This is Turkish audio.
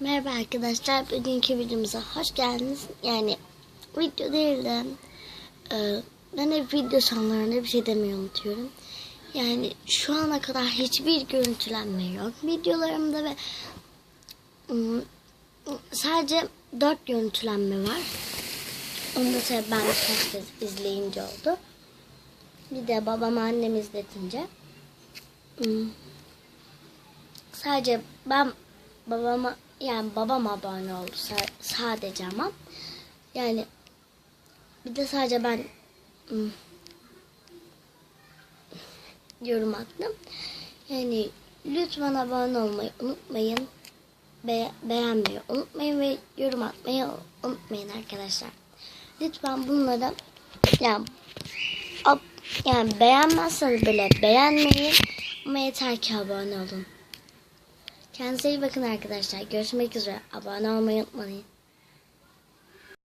Merhaba arkadaşlar. Bugünkü videomuza hoş geldiniz. Yani video değil de e, ben hep video sonlarında bir şey demeyi unutuyorum. Yani şu ana kadar hiçbir görüntülenme yok. Videolarımda ve ım, sadece dört görüntülenme var. Onu da ben birkaç kez izleyince oldu. Bir de babam annem izletince. Im, Sadece ben babama yani babam abone oldu sa- sadece ama yani bir de sadece ben ım, yorum attım. Yani lütfen abone olmayı unutmayın. Be- beğenmeyi unutmayın ve yorum atmayı unutmayın arkadaşlar. Lütfen bunları yani, ab- yani beğenmezseniz bile beğenmeyin ama yeter ki abone olun. Kendinize iyi bakın arkadaşlar. Görüşmek üzere. Abone olmayı unutmayın.